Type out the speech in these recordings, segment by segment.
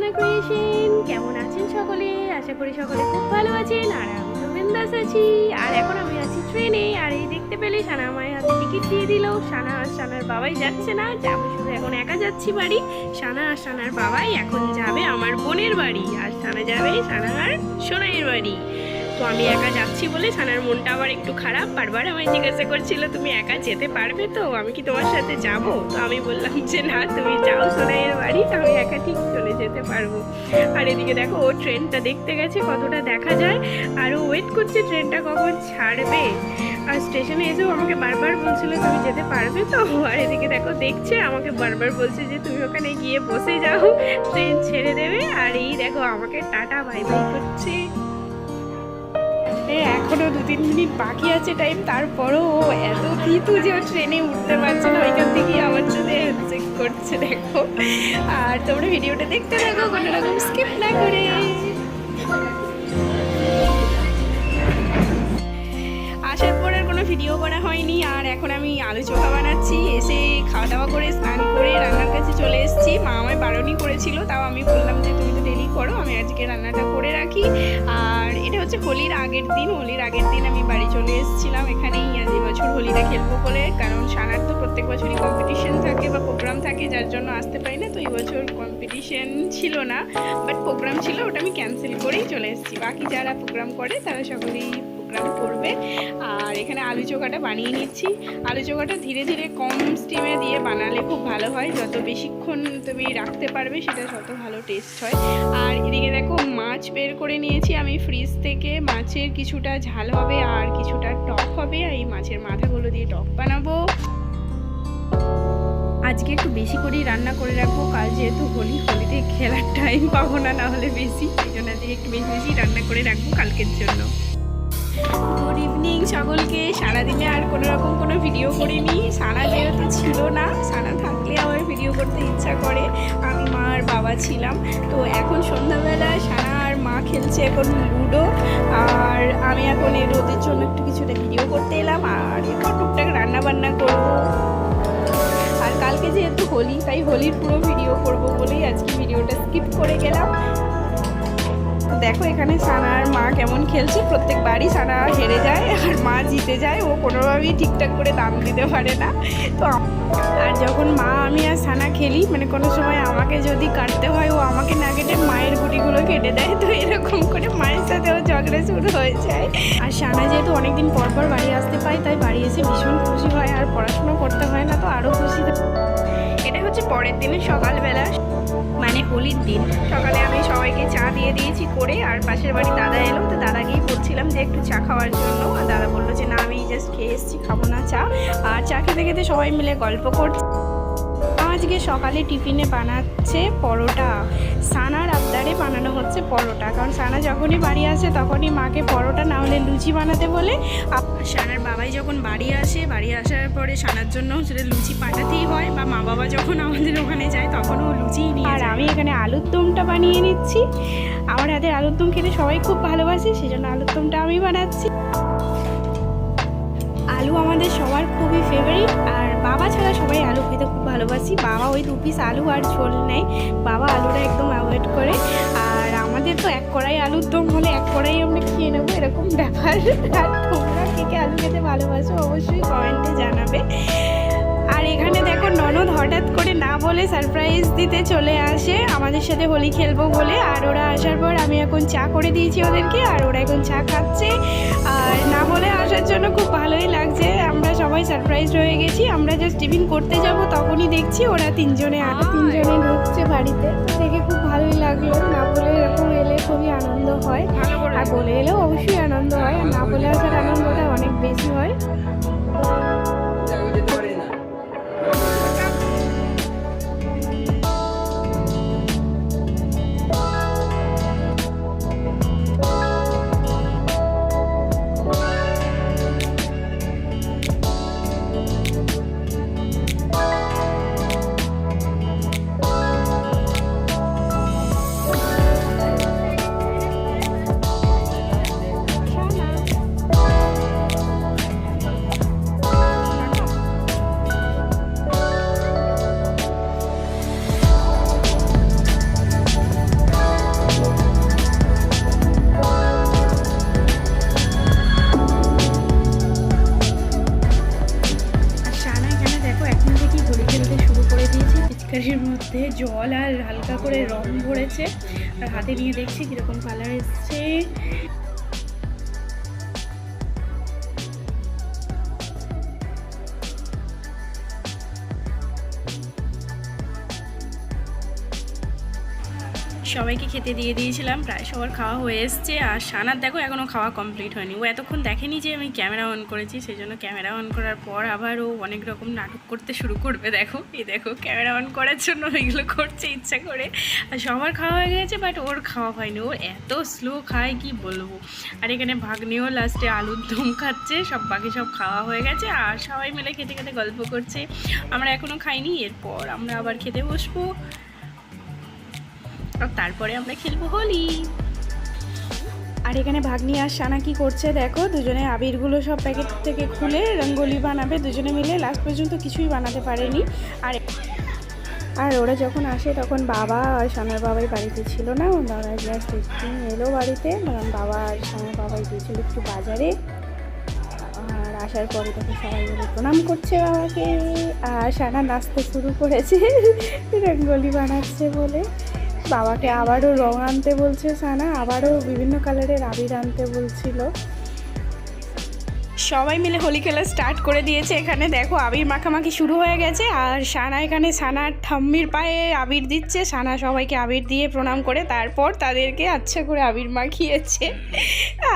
কেমন আছেন সকলে? আশা করি সকলে খুব ভালো আছেন। আর আমি বিন্দাস আছি। আর এখন আমি আছি ট্রেনে। আর এই দেখতে পেলে সানা আমায় হাতে টিকিট দিয়ে দিল। সানা আর সানার বাবাই যাচ্ছে না। আমি শুধু এখন একা যাচ্ছি বাড়ি। সানা আর সানার বাবাই এখন যাবে আমার বোনের বাড়ি। আর সানা যাবে সানা আর সোনাইয়ের বাড়ি। তো আমি একা যাচ্ছি বলে সানার মনটা আবার একটু খারাপ। বারবার আমায় জিজ্ঞাসা করছিল, তুমি একা যেতে পারবে তো? আমি কি তোমার সাথে যাব? তো আমি বললাম যে, না, তুমি যাও সোনাইয়ের বাড়ি, আমি একা ঠিক চলে যেতে পারব। আর এদিকে দেখো, ও ট্রেনটা দেখতে গেছে, কতটা দেখা যায়। আর ওয়েট করছে ট্রেনটা কখন ছাড়বে। আর স্টেশনে এসেও আমাকে বারবার বলছিল, তুমি যেতে পারবে তো? আর এদিকে দেখো, দেখছে, আমাকে বারবার বলছে যে, তুমি ওখানে গিয়ে বসে যাও, ট্রেন ছেড়ে দেবে। আর এই দেখো, আমাকে টাটা বাই বাই করছে। এ, এখনও দু তিন মিনিট বাকি আছে টাইম তারপরও ও এত ভীতু যে ও ট্রেনে উঠতে পারছে না ওইখান থেকে আমার সাথে চেক করছে দেখো। আর তোমরা ভিডিওটা দেখতে থাকো কোনো রকম স্কিপ না করে। আসার পর আর কোনো ভিডিও করা হয়নি আর এখন আমি আলু চোখা বানাচ্ছি এসে খাওয়া দাওয়া করে স্নান করে রান্নার কাছে চলে এসেছি। মা আমায় বারণই করেছিল তাও আমি বললাম যে তুমি করো, আমি আজকে রান্নাটা করে রাখি। আর এটা হচ্ছে হোলির আগের দিন, হোলির আগের দিন আমি বাড়ি চলে এসেছিলাম। এখানেই আজ বছর হোলিটা খেলব বলে, কারণ সানার তো প্রত্যেক বছরই কম্পিটিশন থাকে বা প্রোগ্রাম থাকে, যার জন্য আসতে পারি না। তো এই বছর কম্পিটিশন ছিল না বাট প্রোগ্রাম ছিল, ওটা আমি ক্যান্সেল করেই চলে এসেছি। বাকি যারা প্রোগ্রাম করে, তারা সকলেই প্রোগ্রাম করবে। আর এখানে আলু চোখাটা বানিয়ে নিচ্ছি। আলু চোখাটা ধীরে ধীরে কম স্টিমে দিয়ে বানালে খুব ভালো হয়। যত বেশিক্ষণ তুমি রাখতে পারবে, সেটা তত ভালো টেস্ট হয়। আর এদিকে দেখো মাছ বের করে নিয়েছি। আমি ফ্রিজ থেকে মাছের কিছুটা ঝাল হবে আর কিছুটা টক হবে। আর এই মাছের মাথাগুলো দিয়ে টক বানাবো। আজকে একটু বেশি করেই রান্না করে রাখব। কাল যেহেতু হোলি, হোলিতে খেলার টাইম পাবো না না হলে বেশি। এই জন্য আজকে একটু বেশি বেশি রান্না করে রাখব কালকের জন্য। গুড ইভিনিং সকলকে সারাদিনে আর কোনো রকম কোনো ভিডিও করিনি। সারা যেহেতু ছিল না, সানা থাকলে আমার ভিডিও করতে ইচ্ছা করে। আমি আর বাবা ছিলাম। তো এখন সন্ধ্যাবেলা সানা আর মা খেলছে এখন লুডো। আর আমি এখন এই রোদের জন্য একটু কিছুটা ভিডিও করতে এলাম। আর এরপর টুকটাক রান্না বান্না করব। আর কালকে যেহেতু হোলি, তাই হোলির পুরো ভিডিও করব বলেই আজকে ভিডিওটা স্কিপ করে গেলাম। দেখো এখানে সানা আর মা কেমন খেলছে। প্রত্যেকবারই সানা হেরে যায়, আর মা জিতে যায়। ও কোনোভাবেই ঠিকঠাক করে দাম দিতে পারে না। তো আর যখন মা, আমি আর সানা খেলি মানে কোনো সময় আমাকে যদি কাটতে হয়, ও আমাকে না কেটে মায়ের গুটিগুলো কেটে দেয়, তো এরকম করে মায়ের সাথেও ঝগড়া শুরু হয়ে যায় আর সানা যেহেতু অনেকদিন পর পর বাড়ি আসতে পায়, তাই বাড়ি এসে ভীষণ খুশি হয়, আর পড়াশোনা করতে হয় না, তো আরও খুশি। এটা হচ্ছে পরের দিনে সকালবেলা মানে হোলির দিন। সকালে আমি সবাইকে চা দিয়ে দিয়েছি করে, আর পাশের বাড়ি দাদা এলো, তো দাদাকেই বলছিলাম যে একটু চা খাওয়ার জন্য। আর দাদা বলল যে, না, আমি জাস্ট খেয়ে এসেছি, খাব না চা। আর চা খেতে খেতে সবাই মিলে গল্প করছে। আজকে সকালে টিফিনে বানাচ্ছে পরোটা। বানানো হচ্ছে পরোটা। কারণ সানা যখনই বাড়ি আসে তখনই মাকে পরোটা না হলে লুচি বানাতে বলে। আর সানার বাবাই যখন বাড়ি আসে বাড়ি আসার পরে সানার জন্য সেটা লুচি পাঠাতেই হয় বা মা বাবা যখন আমাদের ওখানে যায় তখনও লুচি নিয়ে আর আমি এখানে আলুর দমটা বানিয়ে নিচ্ছি। আমার হাতের আলুর দম খেতে সবাই খুব ভালোবাসে সেজন্য আলুর দমটা আমি বানাচ্ছি। আলু আমাদের সবার খুবই ফেভারিট আর বাবা ছাড়া সবাই আলু খেতে খুব ভালোবাসি। বাবা ওই দু পিস আলু আর ঝোল নেয়। বাবা আলুটা একদম অ্যাভয়েড করে। আমাদের তো এক কড়াই আলুর দম হলে এক কড়াই আমরা খেয়ে নেব, এরকম ব্যাপার। আর তোমরা কে কে আলু খেতে ভালোবাসো অবশ্যই কমেন্টে জানাবে। আর এখানে দেখো ননদ হঠাৎ করে না বলে সারপ্রাইজ দিতে চলে আসে। আমাদের সাথে হোলি খেলব বলে। আর ওরা আসার পর আমি এখন চা করে দিয়েছি ওদেরকে, আর ওরা এখন চা খাচ্ছে। আর না বলে আসার জন্য খুব ভালোই লাগছে। আমরা সবাই সারপ্রাইজ হয়ে গেছি। আমরা জাস্ট টিফিন করতে যাব তখনই দেখছি ওরা তিনজনে আর তিনজনে ঢুকছে বাড়িতে। দেখে খুব ভালোই লাগল। না বলে এরকম এলে খুবই আনন্দ হয়। আর বলে এলেও অবশ্যই আনন্দ হয়। আর না বলে আসার আনন্দটা অনেক বেশি হয়। জল আর হালকা করে রং ভরেছে আর হাতে নিয়ে দেখছি কীরকম কালার এসছে। সবাইকে খেতে দিয়ে দিয়েছিলাম, প্রায় সবার খাওয়া হয়ে এসছে। আর সানার দেখো এখনও খাওয়া কমপ্লিট হয়নি। ও এতক্ষণ দেখেনি যে আমি ক্যামেরা অন করেছি সেই জন্য ক্যামেরা অন করার পর আবার ও অনেক রকম নাটক করতে শুরু করবে, দেখো। এই দেখো, ক্যামেরা অন করার জন্য এগুলো করছে ইচ্ছা করে। আর সবার খাওয়া হয়ে গেছে বাট ওর খাওয়া হয়নি। ও এত স্লো খায়, কি বলব? আর এখানে ভাগ্নিও লাস্টে আলুর দম খাচ্ছে, সব বাকি সব খাওয়া হয়ে গেছে। আর সবাই মিলে খেতে খেতে গল্প করছে। আমরা এখনও খাইনি, এরপর আমরা আবার খেতে বসবো। আর তারপরে আমরা খেলব হোলি। আর এখানে ভাগ্নি আর সানা কি করছে দেখো? দুজনে আবিরগুলো সব প্যাকেট থেকে খুলে রঙ্গোলি বানাবে। দুজনে মিলে লাস্ট পর্যন্ত কিছুই বানাতে পারেনি। আর আর ওরা যখন আসে তখন বাবা আর সানার বাবাই বাড়িতে ছিল না। ওরা জাস্ট একটু এলো বাড়িতে। কারণ বাবা আর সানার বাবাই গিয়েছিল একটু বাজারে। আর আসার পরে তখন সবাই মিলে প্রণাম করছে বাবাকে। আর সানা নাচতে শুরু করেছে। রঙ্গোলি বানাচ্ছে বলে। বাবাকে আবারও রং আনতে বলছে সানা আবারও বিভিন্ন কালারের আবির আনতে বলছিল। সবাই মিলে হোলি খেলা স্টার্ট করে দিয়েছে। এখানে দেখো আবির মাখামাখি শুরু হয়ে গেছে আর সানা এখানে সানার ঠাম্মির পায়ে আবির দিচ্ছে। সানা সবাইকে আবির দিয়ে প্রণাম করে তারপর তাদেরকে আচ্ছা করে আবির মাখিয়েছে।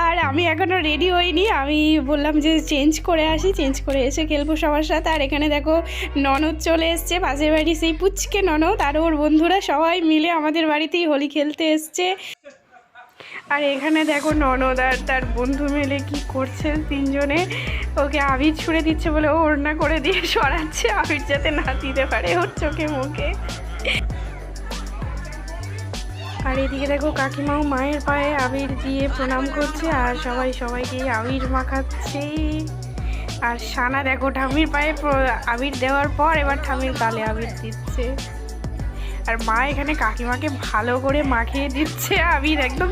আর আমি এখনও রেডি হইনি। আমি বললাম যে চেঞ্জ করে আসি চেঞ্জ করে এসে খেলব সবার সাথে। আর এখানে দেখো ননদ চলে এসছে, পাশের বাড়ি সেই পুচকে ননদ আর ওর বন্ধুরা সবাই মিলে আমাদের বাড়িতেই হোলি খেলতে এসছে। আর এখানে দেখো ননদ আর তার বন্ধু মিলে কি করছে তিনজনে। ওকে আবির ছুঁড়ে দিচ্ছে বলে ও ওড়না করে দিয়ে সরাচ্ছে। আবির যাতে না দিতে পারে ওর চোখে মুখে। আর এদিকে দেখো কাকিমাও মায়ের পায়ে আবির দিয়ে প্রণাম করছে আর সবাই সবাইকে আবির মাখাচ্ছে। আর সানা দেখো ঠামির পায়ে আবির দেওয়ার পর এবার ঠামির গালে আবির দিচ্ছে। আর মা এখানে কাকিমাকে ভালো করে মাখিয়ে দিচ্ছে। আবির একদম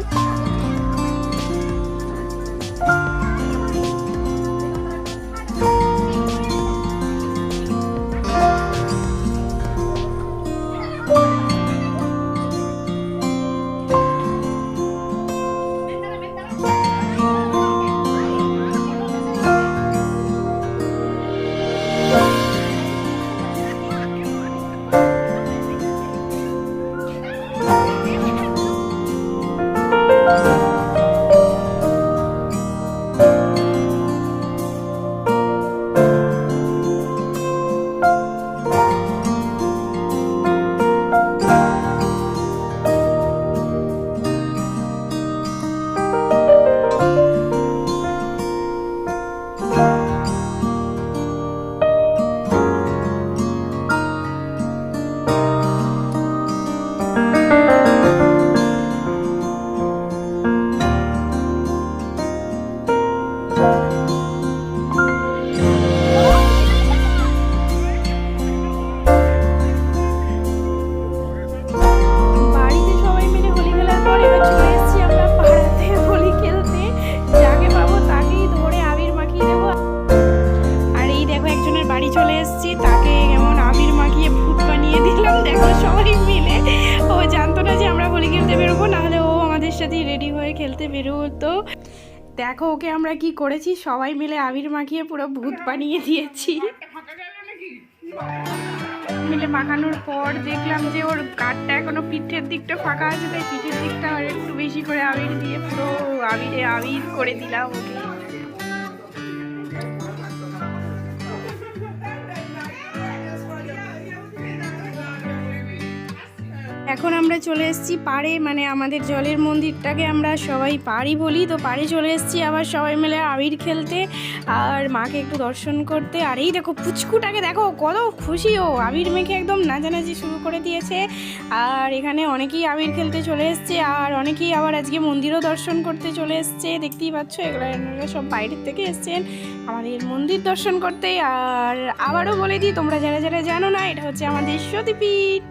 বেরোতো দেখো ওকে আমরা কি করেছি? সবাই মিলে আবির মাখিয়ে পুরো ভূত বানিয়ে দিয়েছি। মিলে মাখানোর পর দেখলাম যে ওর কাঠটা এখনও পিঠের দিকটা ফাঁকা আছে, তাই পিঠের দিকটা একটু বেশি করে আবির দিয়ে পুরো আবিরে আবির করে দিলাম ওকে। এখন আমরা চলে এসেছি পাড়ে মানে আমাদের জলের মন্দিরটাকে আমরা সবাই পাড়ি বলি। তো পাড়ে চলে এসেছি আবার সবাই মিলে আবির খেলতে আর মাকে একটু দর্শন করতে। আর এই দেখো পুচকুটাকে দেখো, কত খুশি ও। আবির মেখে একদম নাচানাচি শুরু করে দিয়েছে। আর এখানে অনেকেই আবির খেলতে চলে এসছে আর অনেকেই আবার আজকে মন্দিরও দর্শন করতে চলে এসছে। দেখতেই পাচ্ছ এগুলো সব বাইরের থেকে এসছেন। আমাদের মন্দির দর্শন করতে। আর আবারও বলে দিই, তোমরা যারা যারা জানো না, এটা হচ্ছে আমাদের সতীপীঠ।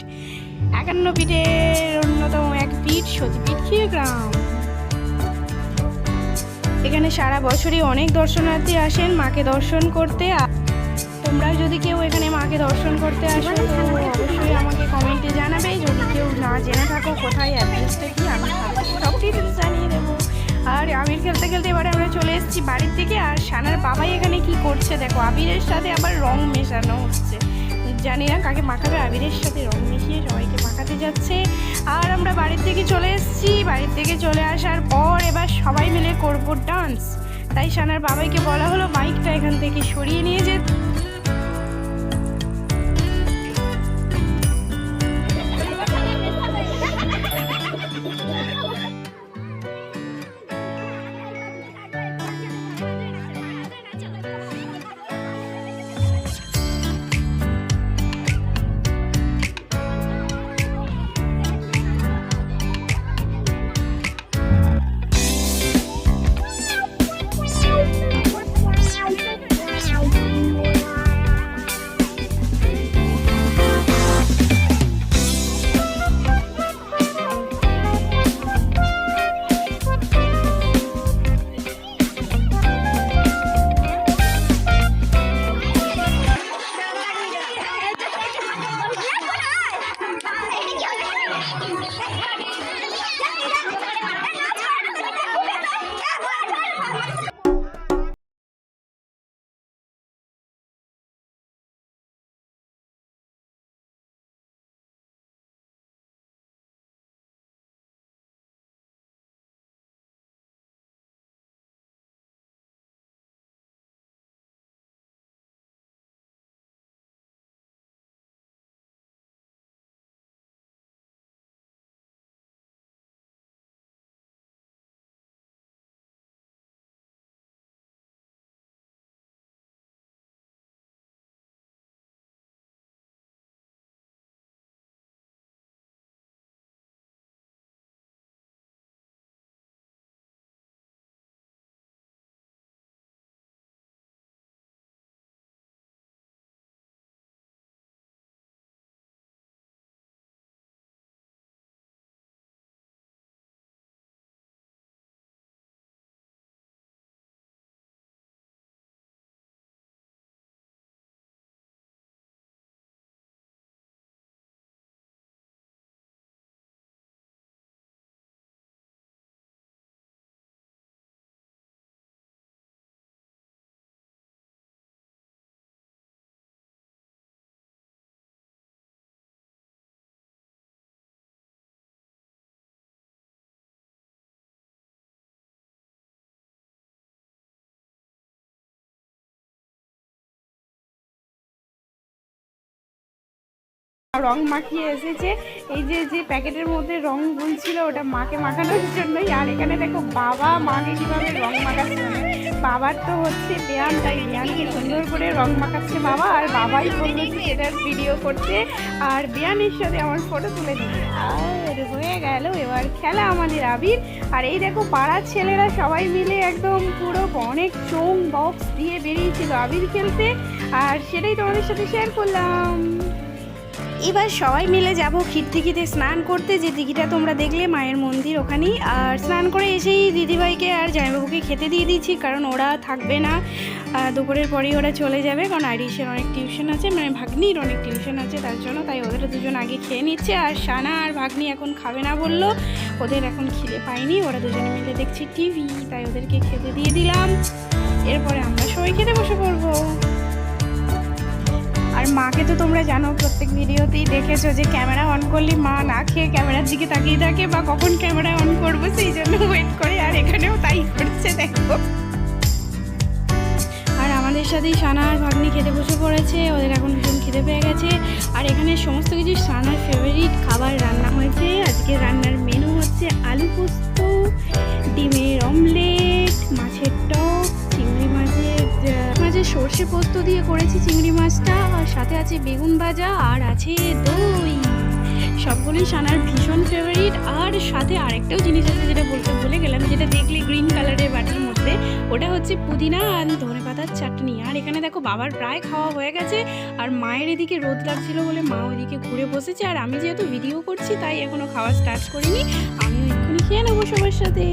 একান্ন পীঠের অন্যতম এক পীঠ সতীপীঠ ক্ষীরগ্রাম। এখানে সারা বছরই অনেক দর্শনার্থী আসেন, মাকে দর্শন করতে। তোমরা যদি কেউ এখানে মাকে দর্শন করতে আসো, তো অবশ্যই আমাকে কমেন্টে জানাবে। যদি কেউ না জেনে থাকো কোথায় অ্যাড্রেসটা কি, আমি সব ডিটেলস জানিয়ে দেবো। আর আবির খেলতে খেলতে এবারে আমরা চলে এসেছি বাড়ির থেকে। আর সানার বাবাই এখানে কি করছে দেখো, আবিরের সাথে আবার রং মেশানো হচ্ছে। জানি না কাকে মাখাবে, আবিরের সাথে রং মিশিয়ে সবাইকে মাখাতে যাচ্ছে। আর আমরা বাড়ির থেকে চলে এসেছি। বাড়ির থেকে চলে আসার পর এবার সবাই মিলে করব ডান্স তাই সানার বাবাইকে বলা হলো, মাইকটা এখান থেকে সরিয়ে নিয়ে যে রং মাখিয়ে এসেছে। এই যে যে প্যাকেটের মধ্যে রং ছিল ওটা মাকে মাখানোর জন্যই। আর এখানে দেখো, বাবা মাকে কীভাবে রং মাখাচ্ছে। বাবার তো হচ্ছে বেয়ান তাই বেয়ানকে সুন্দর করে রং মাখাচ্ছে বাবা। আর বাবাই বলল যে এটার ভিডিও করতে। আর বেয়ানের সাথে আমার ফটো তুলে দিচ্ছে আর হয়ে গেল এবার খেলা আমাদের আবির। আর এই দেখো, পাড়ার ছেলেরা সবাই মিলে একদম পুরো অনেক চোং বক্স দিয়ে বেরিয়েছিল আবির খেলতে। আর সেটাই তোমাদের সাথে শেয়ার করলাম। এবার সবাই মিলে যাব খিরতিখিতে স্নান করতে। যে দিঘিটা তোমরা দেখলে, মায়ের মন্দির ওখানেই। আর স্নান করে এসেই দিদিভাইকে আর জামাইবাবুকে খেতে দিয়ে দিচ্ছি, কারণ ওরা থাকবে না। দুপুরের পরেই ওরা চলে যাবে, কারণ আইরিশের অনেক টিউশন আছে মানে ভাগ্নির অনেক টিউশন আছে, তার জন্য তাই ওদের দুজন আগে খেয়ে নিচ্ছে। আর সানা আর ভাগ্নি এখন খাবে না বলল, ওদের এখন খিদে পায়নি, ওরা দুজনে মিলে দেখছি টিভি, তাই ওদেরকে খেতে দিয়ে দিলাম। এরপরে আমরা সবাই খেতে বসে পড়ব। মাকে তো তোমরা জানো, প্রত্যেক ভিডিওতেই দেখেছ যে ক্যামেরা অন করলে মা না খেয়ে ক্যামেরার দিকে তাকিয়ে থাকে বা কখন ক্যামেরা অন করব, সেই জন্য ওয়েট করে, আর এখানেও তাই করছে, দেখো। আর আমাদের সাথেই সানা আর ভাগ্নি খেতে বসে পড়েছে, ওদের এখন ভীষণ খিদে পেয়ে গেছে। আর এখানে সমস্ত কিছু সানার ফেভারিট খাবার রান্না হয়েছে। আজকে রান্নার মেনু হচ্ছে আলু পোস্ত, ডিমের অমলেট মাছের টক সর্ষে পোস্ত দিয়ে করেছি চিংড়ি মাছটা, আর সাথে আছে বেগুন ভাজা, আর আছে দই। সবগুলোই সানার ভীষণ ফেভারিট আর সাথে আরেকটাও জিনিস আছে যেটা বলতে ভুলে গেলাম, যেটা দেখলে গ্রিন কালারের বাটির মধ্যে, ওটা হচ্ছে পুদিনা আর ধনে পাতার চাটনি। আর এখানে দেখো বাবার প্রায় খাওয়া হয়ে গেছে, আর মায়ের এদিকে রোদ লাগছিল বলে মা ওইদিকে ঘুরে বসেছে, আর আমি যেহেতু ভিডিও করছি, তাই এখনও খাওয়া স্টার্ট করিনি, আমিও এক্ষুনি খেয়ে নেব সবার সাথে।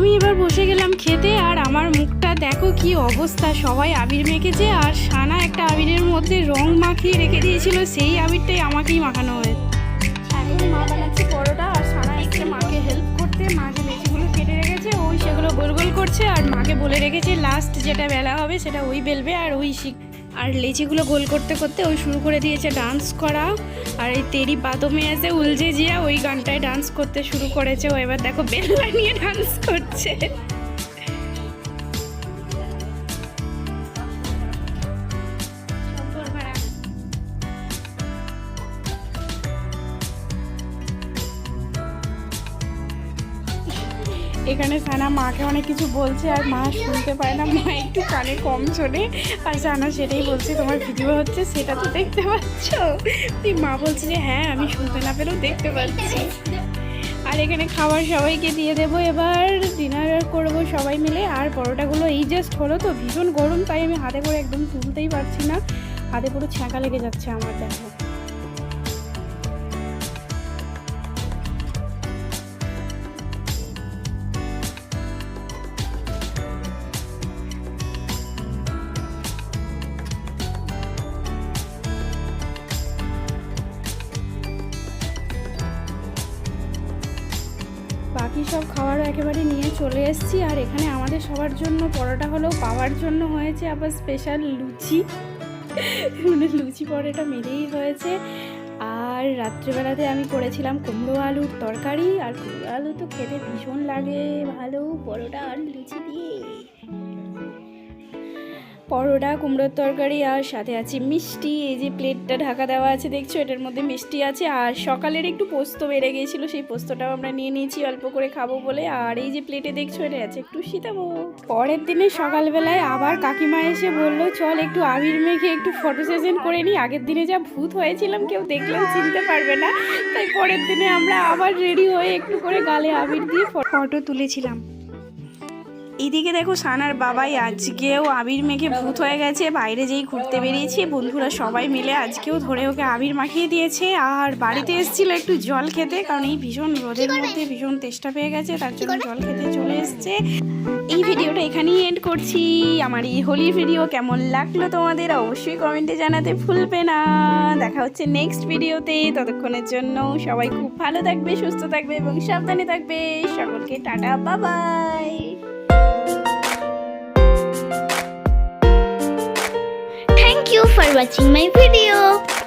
আমি এবার বসে গেলাম খেতে আর আমার মুখটা দেখো কি অবস্থা। সবাই আবির মেখেছে আর সানা একটা আবিরের মধ্যে রং মাখিয়ে রেখে দিয়েছিল, সেই আবিরটাই আমাকেই মাখানো হয়েছে মা বানাচ্ছে পরোটা আর সানা এসছে মাকে হেল্প করতে। মা যে লেচিগুলো কেটে রেখেছে, ওই সেগুলো গোল গোল করছে আর মাকে বলে রেখেছে লাস্ট যেটা বেলা হবে সেটা ওই বেলবে আর ওই শিখ আর লেচিগুলো গোল করতে করতে ওই শুরু করে দিয়েছে ডান্স করা। আর এই তেরি বাদমে আছে উলজে জিয়া, ওই গানটায় ডান্স করতে শুরু করেছে। ও এবার দেখো বেলা নিয়ে ডান্স করছে। এখানে সানা মাকে অনেক কিছু বলছে আর মা শুনতে পায় না। মা একটু কানে কম শোনে। আর সানা সেটাই বলছে, তোমার ভিডিও হচ্ছে, সেটা তো দেখতে পাচ্ছ? তুই মা বলছে যে হ্যাঁ আমি শুনতে না পেলেও দেখতে পাচ্ছি। আর এখানে খাবার সবাইকে দিয়ে দেবো এবার। ডিনার করব সবাই মিলে। আর পরোটাগুলো এই জাস্ট হলো তো। ভীষণ গরম, তাই আমি হাতে করে একদম তুলতেই পারছি না। হাতে পুরো ছ্যাঁকা লেগে যাচ্ছে আমার, দেখো। একেবারে নিয়ে চলে এসেছি। আর এখানে আমাদের সবার জন্য পরোটা হলেও পাওয়ার জন্য হয়েছে আবার স্পেশাল লুচি। মানে লুচি পরোটা মিলেই হয়েছে। আর রাত্রেবেলাতে আমি করেছিলাম কুমড়ো আলুর তরকারি। আর কুমড়ো আলু তো খেতে ভীষণ লাগে। ভালো পরোটা আর লুচি দিয়ে। পরোটা, কুমড়োর তরকারি আর সাথে আছে মিষ্টি। এই যে প্লেটটা ঢাকা দেওয়া আছে, দেখছ? এটার মধ্যে মিষ্টি আছে। আর সকালের একটু পোস্ত বেড়ে গিয়েছিল, সেই পোস্তটাও আমরা নিয়ে নিয়েছি অল্প করে খাব বলে। আর এই যে প্লেটে দেখছ, এটা আছে একটু সীতাবো পরের দিনে সকালবেলায় আবার কাকিমা এসে বলল, চল একটু আবির মেখে একটু ফটো সেশন করে নিই। আগের দিনে যা ভূত হয়েছিলাম, কেউ দেখলেও চিনতে পারবে না। তাই পরের দিনে আমরা আবার রেডি হয়ে একটু করে গালে আবির দিয়ে ফটো তুলেছিলাম। এইদিকে দেখো সানার বাবাই আজকেও আবির মেখে ভূত হয়ে গেছে, বাইরে যেই ঘুরতে বেরিয়েছে, বন্ধুরা সবাই মিলে আজকেও ধরে ওকে আবির মাখিয়ে দিয়েছে। আর বাড়িতে এসেছিল একটু জল খেতে, কারণ এই ভীষণ রোদের মধ্যে ভীষণ তেষ্টা পেয়ে গেছে, তার জন্য জল খেতে চলে এসছে। এই ভিডিওটা এখানেই এন্ড করছি। আমার এই হোলির ভিডিও কেমন লাগল তোমাদের অবশ্যই কমেন্টে জানাতে ভুলবে না। দেখা হচ্ছে নেক্সট ভিডিওতে, ততক্ষণের জন্য সবাই খুব ভালো থাকবে, সুস্থ থাকবে এবং সাবধানে থাকবে। সকলকে টাটা বাবাই watching my video.